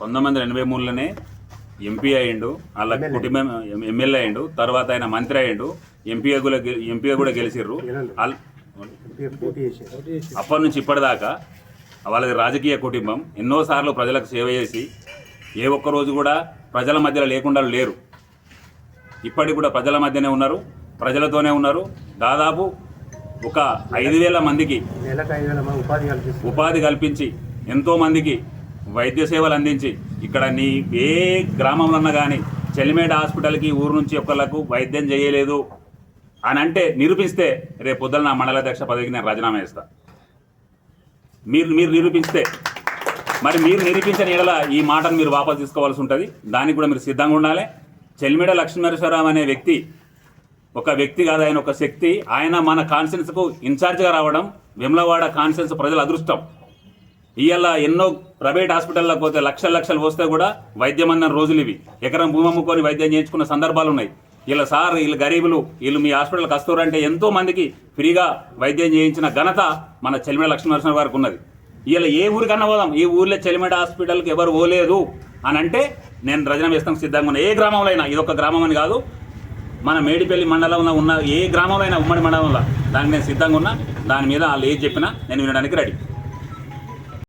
పంతొమ్మిది వందల ఎనభై మూడులోనే ఎంపీ అయ్యిండు. వాళ్ళ కుటుంబం ఎమ్మెల్యే అయ్యిండు. తర్వాత ఆయన మంత్రి అయ్యిండు. ఎంపీగా కూడా ఎంపీగా కూడా గెలిచిర్రు. అప్పటి నుంచి ఇప్పటిదాకా వాళ్ళది రాజకీయ కుటుంబం. ఎన్నోసార్లు ప్రజలకు సేవ చేసి ఏ ఒక్క రోజు కూడా ప్రజల మధ్యలో లేకుండా లేరు. ఇప్పటికి కూడా ప్రజల మధ్యనే ఉన్నారు. ప్రజలతోనే ఉన్నారు. దాదాపు ఒక ఐదు వేల మందికి ఉపాధి కల్పించి ఎంతో మందికి వైద్య సేవలు అందించి ఇక్కడ నీ ఏ గ్రామంలో ఉన్నా కానీ చెలిమేడ హాస్పిటల్కి ఊరు నుంచి ఒకళ్ళకు వైద్యం చేయలేదు అని అంటే నిరూపిస్తే రేపు పొద్దున నా మండలాధ్యక్ష పదవికి నేను రాజీనామా చేస్తా. మీరు మీరు నిరూపిస్తే. మరి మీరు నిరూపించిన ఎడల ఈ మాటను మీరు వాపసు తీసుకోవాల్సి ఉంటుంది. దానికి కూడా మీరు సిద్ధంగా ఉండాలి. చెలిమేడ లక్ష్మీనరసింహరావు అనే వ్యక్తి ఒక వ్యక్తి కాదు ఆయన ఒక శక్తి. ఆయన మన కాన్ఫరెన్స్కు ఇన్ఛార్జ్గా రావడం విమలవాడ కాన్ఫరెన్స్ ప్రజల అదృష్టం. ఇవాళ ఎన్నో ప్రైవేట్ హాస్పిటల్లోకి పోతే లక్షల లక్షలు వస్తే కూడా వైద్యం అన్న రోజులు ఇవి. ఎకరం భూమి అమ్ముకొని వైద్యం చేయించుకున్న సందర్భాలు ఉన్నాయి. వీళ్ళ సార్ వీళ్ళు గరీబులు వీళ్ళు మీ హాస్పిటల్కి వస్తారంటే ఎంతో మందికి ఫ్రీగా వైద్యం చేయించిన ఘనత మన చెలిమేడ లక్ష్మీనరసింహ గారికి ఉన్నది. వీళ్ళ ఏ ఊరికన్నా పోదాం. ఈ ఊర్లో చెలిమిడ హాస్పిటల్కి ఎవరు పోలేదు అని అంటే నేను రజన వేస్తాం సిద్ధంగా ఉన్న. ఏ గ్రామంలో అయినా ఇది ఒక గ్రామం అని కాదు. మన మేడిపల్లి మండలంలో ఉన్న ఏ గ్రామంలో అయినా ఉమ్మడి మండలంలో. దానికి నేను సిద్ధంగా ఉన్నా. దాని మీద వాళ్ళు ఏది చెప్పినా నేను వినడానికి రెడీ.